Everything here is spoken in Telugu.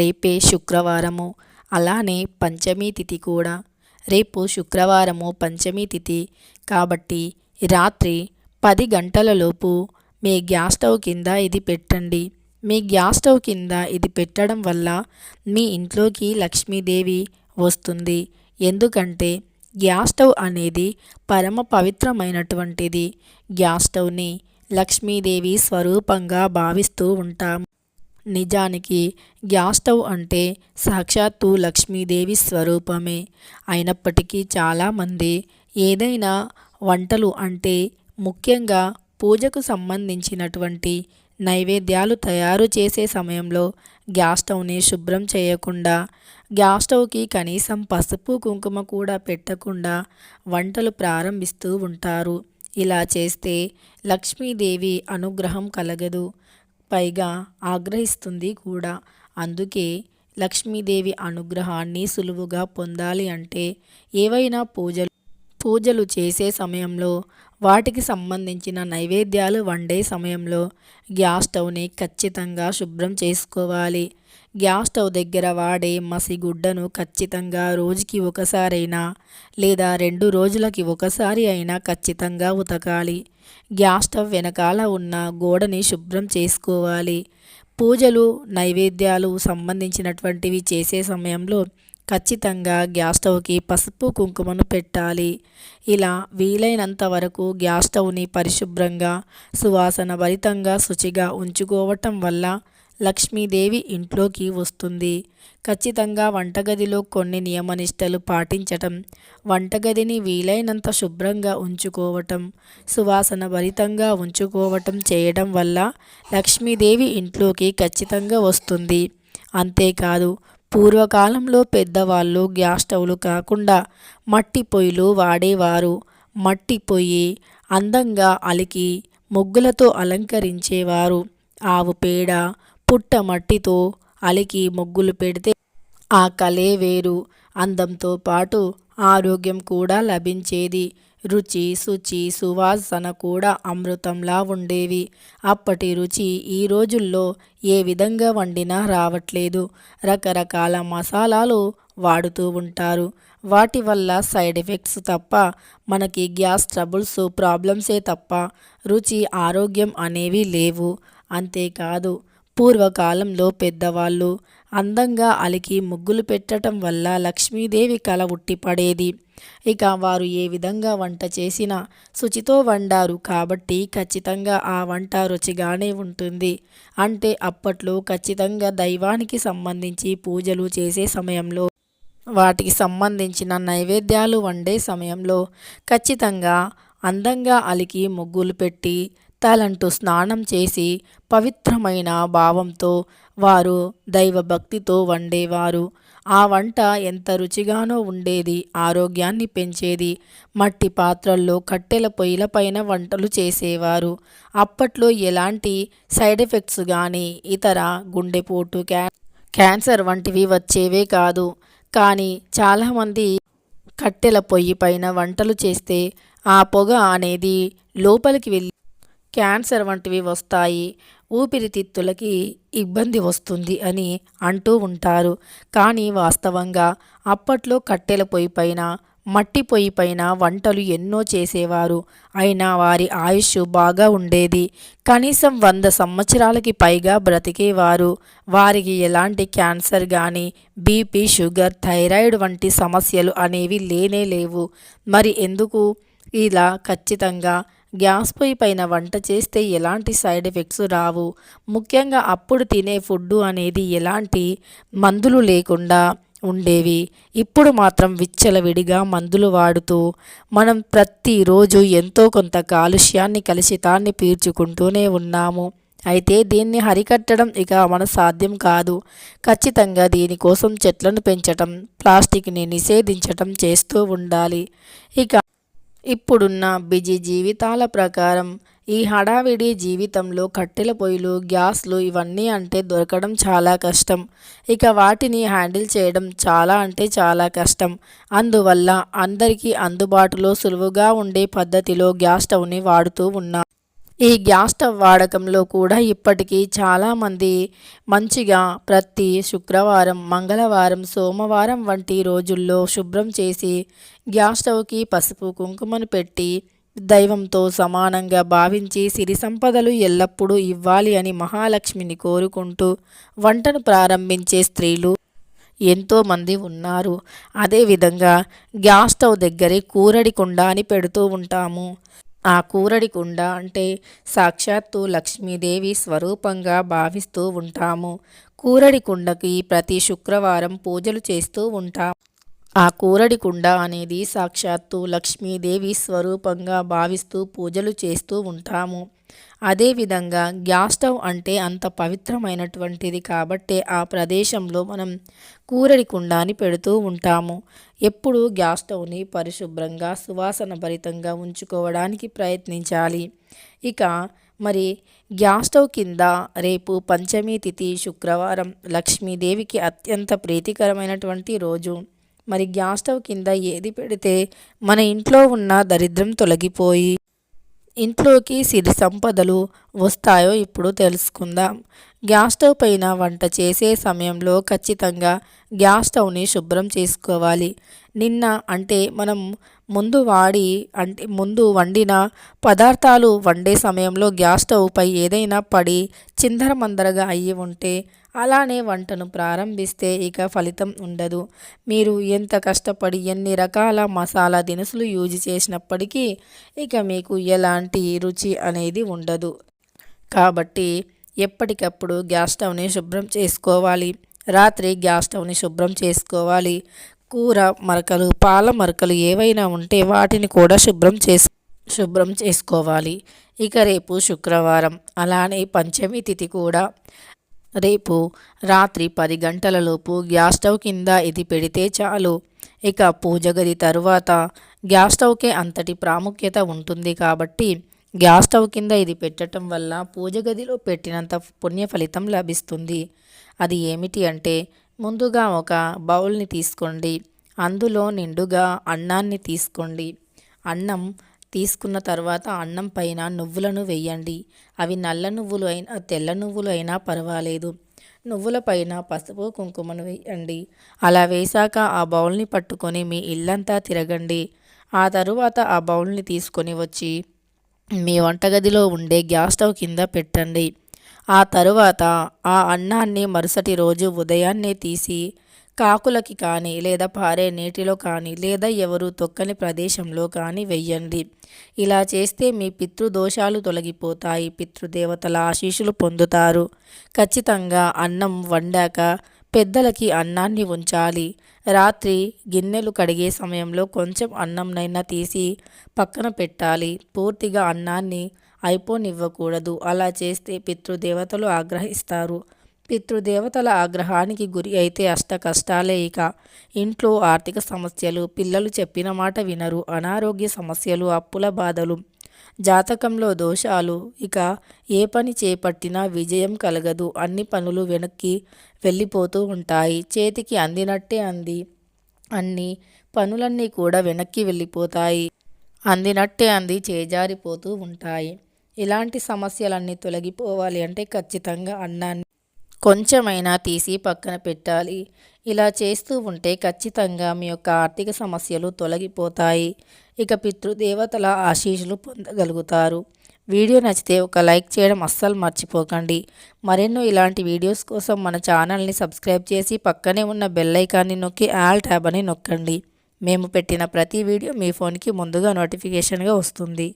రేపే శుక్రవారము. అలానే పంచమీ తిథి కూడా. రేపు శుక్రవారము పంచమీ తిథి. కాబట్టి రాత్రి పది గంటలలోపు మీ గ్యాస్ స్టవ్ కింద ఇది పెట్టండి. మీ గ్యాస్ స్టవ్ కింద ఇది పెట్టడం వల్ల మీ ఇంట్లోకి లక్ష్మీదేవి వస్తుంది. ఎందుకంటే గ్యాస్ స్టవ్ అనేది పరమ పవిత్రమైనటువంటిది. గ్యాస్ స్టవ్ని లక్ష్మీదేవి స్వరూపంగా భావిస్తూ ఉంటాం నిజానికి గ్యాస్ స్టవ్ అంటే సాక్షాత్తు లక్ష్మీదేవి స్వరూపమే. అయినప్పటికీ చాలామంది ఏదైనా వంటలు అంటే ముఖ్యంగా పూజకు సంబంధించినటువంటి నైవేద్యాలు తయారు చేసే సమయంలో గ్యాస్ స్టవ్ని శుభ్రం చేయకుండా గ్యాస్ స్టవ్కి కనీసం పసుపు కుంకుమ కూడా పెట్టకుండా వంటలు ప్రారంభిస్తూ ఉంటారు. ఇలా చేస్తే లక్ష్మీదేవి అనుగ్రహం కలగదు. పైగా ఆగ్రహిస్తుంది కూడా. అందుకే లక్ష్మీదేవి అనుగ్రహాన్ని సులువుగా పొందాలి అంటే ఏవైనా పూజలు పూజలు చేసే సమయంలో వాటికి సంబంధించిన నైవేద్యాలు వండే సమయంలో గ్యాస్ స్టవ్ని ఖచ్చితంగా శుభ్రం చేసుకోవాలి. గ్యాస్ స్టవ్ దగ్గర వాడే మసిగుడ్డను ఖచ్చితంగా రోజుకి ఒకసారైనా లేదా రెండు రోజులకి ఒకసారి అయినా ఖచ్చితంగా ఉతకాలి. గ్యాస్ స్టవ్ వెనకాల ఉన్న గోడని శుభ్రం చేసుకోవాలి. పూజలు నైవేద్యాలు సంబంధించినటువంటివి చేసే సమయంలో ఖచ్చితంగా గ్యాస్ స్టవ్కి పసుపు కుంకుమను పెట్టాలి. ఇలా వీలైనంత వరకు గ్యాస్ స్టవ్ని పరిశుభ్రంగా సువాసన భరితంగా శుచిగా ఉంచుకోవటం వల్ల లక్ష్మీదేవి ఇంట్లోకి వస్తుంది. ఖచ్చితంగా వంటగదిలో కొన్ని నియమనిష్టలు పాటించటం వంటగదిని వీలైనంత శుభ్రంగా ఉంచుకోవటం సువాసన భరితంగా ఉంచుకోవటం చేయడం వల్ల లక్ష్మీదేవి ఇంట్లోకి ఖచ్చితంగా వస్తుంది. అంతేకాదు పూర్వకాలంలో పెద్దవాళ్ళు గ్యాస్ స్టవ్లు కాకుండా మట్టి పొయ్యిలు వాడేవారు. మట్టి పొయ్యి అందంగా అలికి ముగ్గులతో అలంకరించేవారు. ఆవు పేడ పుట్ట మట్టితో అలికి ముగ్గులు పెడితే ఆ కలే వేరు. అందంతో పాటు ఆరోగ్యం కూడా లభించేది. రుచి శుచి సువాసన కూడా అమృతంలా ఉండేవి. అప్పటి రుచి ఈ రోజుల్లో ఏ విధంగా వండినా రావట్లేదు. రకరకాల మసాలాలు వాడుతూ ఉంటారు. వాటి వల్ల సైడ్ ఎఫెక్ట్స్ తప్ప మనకి గ్యాస్ ట్రబుల్స్ ప్రాబ్లమ్సే తప్ప రుచి ఆరోగ్యం అనేవి లేవు. అంతేకాదు పూర్వకాలంలో పెద్దవాళ్ళు అందంగా అలికి ముగ్గులు పెట్టడం వల్ల లక్ష్మీదేవి కల ఉట్టిపడేది ఇక వారు ఏ విధంగా వంట చేసినా శుచితో వండారు కాబట్టి ఖచ్చితంగా ఆ వంట రుచిగానే ఉంటుంది. అంటే అప్పట్లో ఖచ్చితంగా దైవానికి సంబంధించి పూజలు చేసే సమయంలో వాటికి సంబంధించిన నైవేద్యాలు వండే సమయంలో ఖచ్చితంగా అందంగా అలికి ముగ్గులు పెట్టి తలంటూ స్నానం చేసి పవిత్రమైన భావంతో వారు దైవభక్తితో వండేవారు. ఆ వంట ఎంత రుచిగానో ఉండేది ఆరోగ్యాన్ని పెంచేది మట్టి పాత్రల్లో కట్టెల పొయ్యిల పైన వంటలు చేసేవారు. అప్పట్లో ఎలాంటి సైడ్ ఎఫెక్ట్స్ కానీ ఇతర గుండెపోటు క్యా క్యాన్సర్ వంటివి వచ్చేవే కాదు. కానీ చాలామంది కట్టెల పొయ్యి పైన వంటలు చేస్తే ఆ పొగ అనేది లోపలికి వెళ్ళి క్యాన్సర్ వంటివి వస్తాయి. ఊపిరితిత్తులకి ఇబ్బంది వస్తుంది అని అంటూ ఉంటారు. కానీ వాస్తవంగా అప్పట్లో కట్టెల పొయ్యి పైన మట్టి పొయ్యి పైన వంటలు ఎన్నో చేసేవారు. అయినా వారి ఆయుష్ బాగా ఉండేది. కనీసం వంద సంవత్సరాలకి పైగా బ్రతికేవారు. వారికి ఎలాంటి క్యాన్సర్ కానీ బీపీ షుగర్ థైరాయిడ్ వంటి సమస్యలు అనేవి లేనే లేవు. మరి ఎందుకు? ఇలా ఖచ్చితంగా గ్యాస్ పొయ్యి పైన వంట చేస్తే ఎలాంటి సైడ్ ఎఫెక్ట్స్ రావు? ముఖ్యంగా అప్పుడు తినే ఫుడ్ అనేది ఎలాంటి మందులు లేకుండా ఉండేవి? ఇప్పుడు మాత్రం విచ్చలవిడిగా మందులు వాడుతూ మనం ప్రతిరోజు ఎంతో కొంత కాలుష్యాన్ని కలుషితాన్ని పీల్చుకుంటూనే ఉన్నాము. అయితే దీన్ని హరికట్టడం ఇక మన సాధ్యం కాదు. ఖచ్చితంగా దీనికోసం చెట్లను పెంచటం ప్లాస్టిక్ని నిషేధించటం చేస్తూ ఉండాలి. ఇక ఇప్పుడున్న బిజీ జీవితాల ప్రకారం ఈ హడావిడి జీవితంలో కట్టెల పొయ్యిలు గ్యాస్లు ఇవన్నీ అంటే దొరకడం చాలా కష్టం. ఇక వాటిని హ్యాండిల్ చేయడం చాలా అంటే చాలా కష్టం. అందువల్ల అందరికీ అందుబాటులో సులువుగా ఉండే పద్ధతిలో గ్యాస్ స్టవ్ని వాడుతూ ఉన్నా ఈ గ్యాస్ స్టవ్ వాడకంలో కూడా ఇప్పటికీ చాలామంది మంచిగా ప్రతి శుక్రవారం మంగళవారం సోమవారం వంటి రోజుల్లో శుభ్రం చేసి గ్యాస్ స్టవ్కి పసుపు కుంకుమను పెట్టి దైవంతో సమానంగా భావించి సిరి సంపదలు ఎల్లప్పుడూ ఇవ్వాలి అని మహాలక్ష్మిని కోరుకుంటూ వంటను ప్రారంభించే స్త్రీలు ఎంతోమంది ఉన్నారు. అదేవిధంగా గ్యాస్ స్టవ్ దగ్గరే కూరడి కుండ అని పెడుతూ ఉంటాము. ఆ కూరడి కుండ అంటే సాక్షాత్తు లక్ష్మీదేవి స్వరూపంగా భావిస్తూ ఉంటాము. కూరడి కుండకి ప్రతి శుక్రవారం పూజలు చేస్తూ ఉంటాం. ఆ కూరడి కుండ అనేది సాక్షాత్తు లక్ష్మీదేవి స్వరూపంగా భావిస్తూ పూజలు చేస్తూ ఉంటాము. అదేవిధంగా గ్యాస్ స్టవ్ అంటే అంత పవిత్రమైనటువంటిది కాబట్టే ఆ ప్రదేశంలో మనం కూరడి కుండాని పెడుతూ ఉంటాము. ఎప్పుడు గ్యాస్ స్టవ్ని పరిశుభ్రంగా సువాసన భరితంగా ఉంచుకోవడానికి ప్రయత్నించాలి. ఇక మరి గ్యాస్ స్టవ్ కింద రేపు పంచమి తిథి శుక్రవారం లక్ష్మీదేవికి అత్యంత ప్రీతికరమైనటువంటి రోజు. మరి గ్యాస్ స్టవ్ కింద ఏది పెడితే మన ఇంట్లో ఉన్న దరిద్రం తొలగిపోయి ఇంట్లోకి సిరి సంపదలు వస్తాయో ఇప్పుడు తెలుసుకుందాం. గ్యాస్ స్టవ్ పైన వంట చేసే సమయంలో ఖచ్చితంగా గ్యాస్ స్టవ్ని శుభ్రం చేసుకోవాలి. నిన్న అంటే మనం ముందు వాడి అంటే ముందు వండిన పదార్థాలు వండే సమయంలో గ్యాస్ స్టవ్ పై ఏదైనా పడి చిందరమందరగా అయ్యి ఉంటే అలానే వంటను ప్రారంభిస్తే ఇక ఫలితం ఉండదు. మీరు ఎంత కష్టపడి ఎన్ని రకాల మసాలా దినుసులు యూజ్ చేసినప్పటికీ ఇక మీకు ఎలాంటి రుచి అనేది ఉండదు. కాబట్టి ఎప్పటికప్పుడు గ్యాస్ స్టవ్ని శుభ్రం చేసుకోవాలి. రాత్రి గ్యాస్ స్టవ్ని శుభ్రం చేసుకోవాలి. కూర మరకలు పాల మరకలు ఏవైనా ఉంటే వాటిని కూడా శుభ్రం చేసు శుభ్రం చేసుకోవాలి. ఇక రేపు శుక్రవారం అలానే పంచమి తిథి కూడా. రేపు రాత్రి పది గంటలలోపు గ్యాస్ స్టవ్ కింద ఇది పెడితే చాలు. ఇక పూజ గది తరువాత గ్యాస్ స్టవ్కే అంతటి ప్రాముఖ్యత ఉంటుంది కాబట్టి గ్యాస్ స్టవ్ కింద ఇది పెట్టడం వల్ల పూజ గదిలో పెట్టినంత పుణ్య ఫలితం లభిస్తుంది. అది ఏమిటి అంటే ముందుగా ఒక బౌల్ని తీసుకోండి. అందులో నిండుగా అన్నాన్ని తీసుకోండి. అన్నం తీసుకున్న తర్వాత అన్నం పైన నువ్వులను వేయండి. అవి నల్ల నువ్వులు అయినా తెల్ల నువ్వులు అయినా పర్వాలేదు. నువ్వుల పైన పసుపు కుంకుమను వేయండి. అలా వేశాక ఆ బౌల్ని పట్టుకొని మీ ఇల్లంతా తిరగండి. ఆ తరువాత ఆ బౌల్ని తీసుకొని వచ్చి మీ వంటగదిలో ఉండే గ్యాస్ స్టవ్ కింద పెట్టండి. ఆ తరువాత ఆ అన్నాన్ని మరుసటి రోజు ఉదయాన్నే తీసి కాకులకి కానీ లేదా పారే నీటిలో కానీ లేదా ఎవరు తొక్కని ప్రదేశంలో కానీ వెయ్యండి. ఇలా చేస్తే మీ పితృదోషాలు తొలగిపోతాయి. పితృదేవతల ఆశీస్సులు పొందుతారు. ఖచ్చితంగా అన్నం వండాక పెద్దలకి అన్నాన్ని ఉంచాలి. రాత్రి గిన్నెలు కడిగే సమయంలో కొంచెం అన్నంనైనా తీసి పక్కన పెట్టాలి. పూర్తిగా అన్నాన్ని అయిపోనివ్వకూడదు. అలా చేస్తే పితృదేవతలు ఆగ్రహిస్తారు. పితృదేవతల ఆగ్రహానికి గురి అయితే అష్ట కష్టాలే ఇక. ఇంట్లో ఆర్థిక సమస్యలు పిల్లలు చెప్పిన మాట వినరు. అనారోగ్య సమస్యలు అప్పుల బాధలు. జాతకంలో దోషాలు ఇక ఏ పని చేపట్టినా విజయం కలగదు. అన్ని పనులు వెనక్కి వెళ్ళిపోతూ ఉంటాయి. చేతికి అందినట్టే అంది. అన్ని పనులన్నీ కూడా వెనక్కి వెళ్ళిపోతాయి. అందినట్టే అంది చేజారిపోతూ ఉంటాయి. ఇలాంటి సమస్యలన్నీ తొలగిపోవాలి అంటే ఖచ్చితంగా అన్నాన్ని కొంచెమైనా తీసి పక్కన పెట్టాలి. ఇలా చేస్తూ ఉంటే ఖచ్చితంగా మీ యొక్క ఆర్థిక సమస్యలు తొలగిపోతాయి. ఇక పితృదేవతల ఆశీస్సులు పొందగలుగుతారు. వీడియో నచ్చితే ఒక లైక్ చేయడం అస్సలు మర్చిపోకండి. మరెన్నో ఇలాంటి వీడియోస్ కోసం మన ఛానల్ని సబ్స్క్రైబ్ చేసి పక్కనే ఉన్న బెల్ ఐకాన్ని నొక్కి ఆల్ ట్యాబ్ అని నొక్కండి. మేము పెట్టిన ప్రతి వీడియో మీ ఫోన్కి ముందుగా నోటిఫికేషన్గా వస్తుంది.